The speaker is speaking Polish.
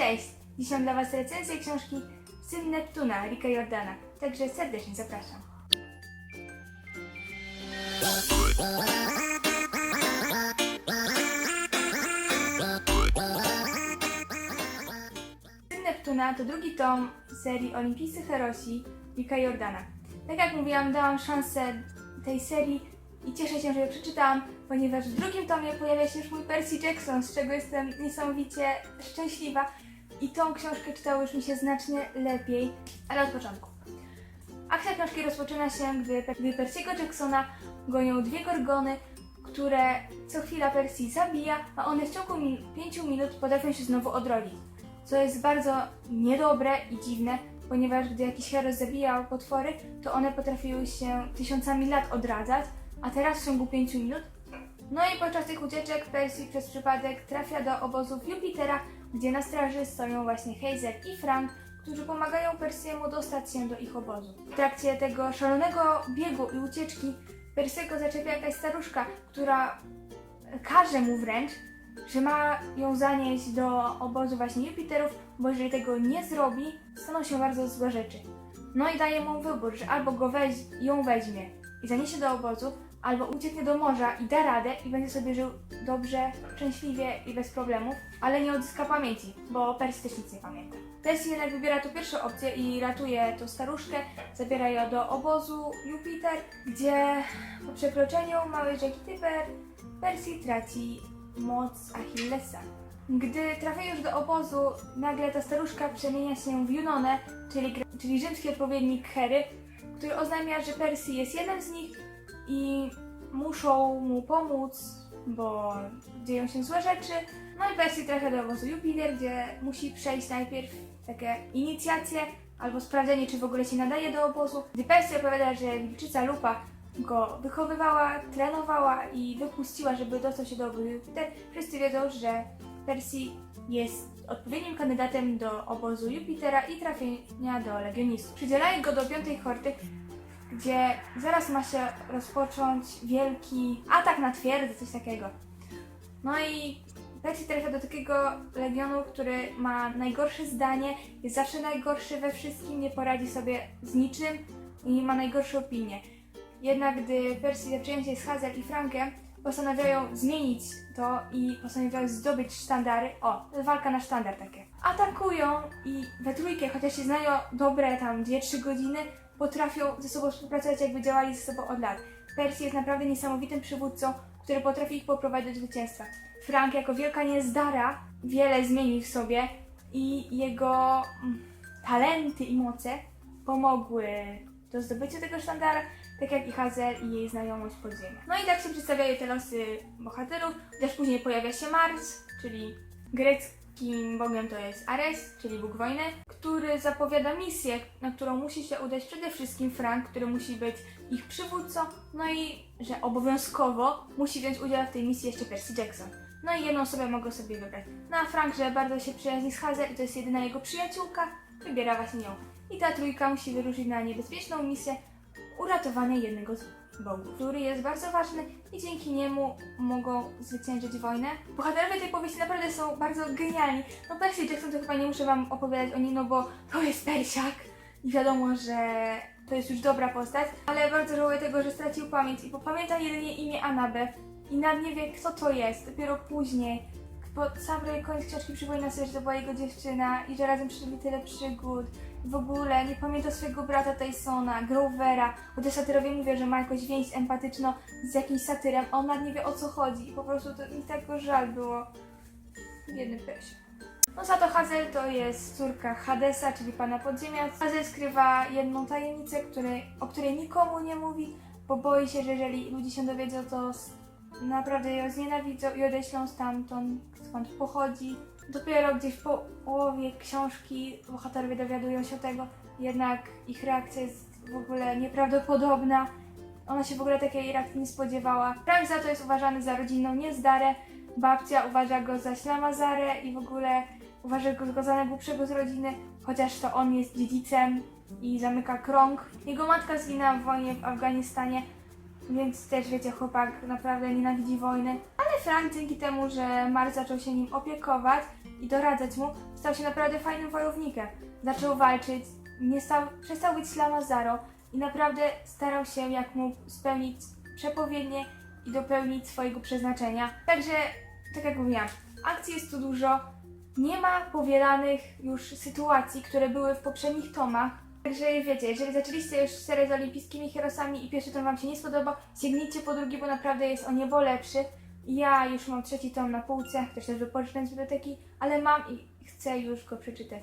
Cześć! Dziś mam dla Was recenzję książki Syn Neptuna Rika Jordana, także serdecznie zapraszam. Syn Neptuna to drugi tom serii Olimpijscy Herosi Rika Jordana. Tak jak mówiłam, dałam szansę tej serii i cieszę się, że ją przeczytałam, ponieważ w drugim tomie pojawia się już mój Percy Jackson, z czego jestem niesamowicie szczęśliwa. I tą książkę czytało już mi się znacznie lepiej, ale od początku. Akcja książki rozpoczyna się, gdy, gdy Percy'ego Jacksona gonią dwie gorgony, które co chwila Percy zabija, a one w ciągu min 5 minut potrafią się znowu odrodzić. Co jest bardzo niedobre i dziwne, ponieważ gdy jakiś heros zabijał potwory, to one potrafiły się tysiącami lat odradzać, a teraz w ciągu 5 minut. No i podczas tych ucieczek Percy przez przypadek trafia do obozów Jupitera, gdzie na straży stoją właśnie Hazel i Frank, którzy pomagają Persiemu dostać się do ich obozu. W trakcie tego szalonego biegu i ucieczki Persiego zaczepia jakaś staruszka, która każe mu wręcz, że ma ją zanieść do obozu właśnie Jupiterów, bo jeżeli tego nie zrobi, staną się bardzo złe rzeczy. No i daje mu wybór, że albo go weź, ją weźmie i zaniesie do obozu, albo ucieknie do morza i da radę i będzie sobie żył dobrze, szczęśliwie i bez problemów, ale nie odzyska pamięci, bo Percy też nic nie pamięta. Percy jednak wybiera tu pierwszą opcję i ratuje tą staruszkę, zabiera ją do obozu Jupiter, gdzie po przekroczeniu małej rzeki Tyber Percy traci moc Achillesa. Gdy trafia już do obozu, nagle ta staruszka przemienia się w Junonę, czyli, czyli rzymski odpowiednik Hery, który oznajmia, że Percy jest jednym z nich i muszą mu pomóc, bo dzieją się złe rzeczy. No i Percy trafia do obozu Jupiter, gdzie musi przejść najpierw takie inicjacje albo sprawdzenie, czy w ogóle się nadaje do obozu. Gdy Percy opowiada, że wilczyca Lupa go wychowywała, trenowała i wypuściła, żeby dostał się do obozu Jupiter, wszyscy wiedzą, że Percy jest odpowiednim kandydatem do obozu Jupitera i trafienia do legionistów. Przydzielają go do piątej hordy, gdzie zaraz ma się rozpocząć wielki atak na twierdzę, coś takiego. No i Percy trafia do takiego legionu, który ma najgorsze zdanie, jest zawsze najgorszy we wszystkim, nie poradzi sobie z niczym i ma najgorsze opinie. Jednak gdy Percy zaczynają się z Hazel i Frankiem, postanawiają zmienić to i postanawiają zdobyć sztandary. O, walka na sztandar takie. Atakują i we trójkę, chociaż się znają dobre tam 2-3 godziny, potrafią ze sobą współpracować, jakby działali ze sobą od lat. Percy jest naprawdę niesamowitym przywódcą, który potrafi ich poprowadzić do zwycięstwa. Frank jako wielka niezdara wiele zmienił w sobie i jego mm, talenty i moce pomogły do zdobycia tego sztandara, tak jak i Hazel i jej znajomość podziemia. No i tak się przedstawiają te losy bohaterów, chociaż później pojawia się Mars, czyli greckim bogiem to jest Ares, czyli bóg wojny, który zapowiada misję, na którą musi się udać przede wszystkim Frank, który musi być ich przywódcą, no i że obowiązkowo musi wziąć udział w tej misji jeszcze Percy Jackson. No i jedną osobę mogą sobie wybrać. No a Frank, że bardzo się przyjaźni z Hazel i to jest jedyna jego przyjaciółka, wybiera właśnie ją. I ta trójka musi wyruszyć na niebezpieczną misję uratowania jednego z bogów, który jest bardzo ważny i dzięki niemu mogą zwyciężyć wojnę. Bohaterowie tej powieści naprawdę są bardzo genialni. No Percy Jackson to chyba nie muszę wam opowiadać o nim, no bo to jest Persiak i wiadomo, że to jest już dobra postać, ale bardzo żałuję tego, że stracił pamięć i bo pamięta jedynie imię Annabeth i nawet nie wie kto to jest, dopiero później. Pod sam koniec książki przypomina sobie, że to była jego dziewczyna i że razem przeżyli tyle przygód. W ogóle nie pamięta swojego brata Tysona, Grovera, chociaż satyrowie mówią, że ma jakąś więź empatyczną z jakimś satyrem, a on nawet nie wie o co chodzi i po prostu to mi tak go żal było. Biedny Persia. No za to Hazel to jest córka Hadesa, czyli pana podziemia. Hazel skrywa jedną tajemnicę, której, o której nikomu nie mówi, bo boi się, że jeżeli ludzie się dowiedzą, to naprawdę ją znienawidzą i odeślą stamtąd, skąd pochodzi. Dopiero gdzieś w połowie książki bohaterowie dowiadują się tego, jednak ich reakcja jest w ogóle nieprawdopodobna. Ona się w ogóle takiej reakcji nie spodziewała. Frank za to jest uważany za rodzinną niezdarę, babcia uważa go za ślamazarę i w ogóle uważa go za najgłupszego z rodziny, chociaż to on jest dziedzicem i zamyka krąg. Jego matka zginęła w wojnie w Afganistanie, więc też wiecie, chłopak naprawdę nienawidzi wojny. Ale Frank dzięki temu, że Mar zaczął się nim opiekować i doradzać mu, stał się naprawdę fajnym wojownikiem. Zaczął walczyć, nie stał, przestał być Slamazaro i naprawdę starał się jak mógł spełnić przepowiednie i dopełnić swojego przeznaczenia. Także, tak jak mówiłam, akcji jest tu dużo, nie ma powielanych już sytuacji, które były w poprzednich tomach. Także wiecie, jeżeli zaczęliście już serię z olimpijskimi herosami i pierwszy tom wam się nie spodoba, sięgnijcie po drugi, bo naprawdę jest o niebo lepszy. Ja już mam trzeci tom na półce, ktoś też wypożyczę z biblioteki, ale mam i chcę już go przeczytać.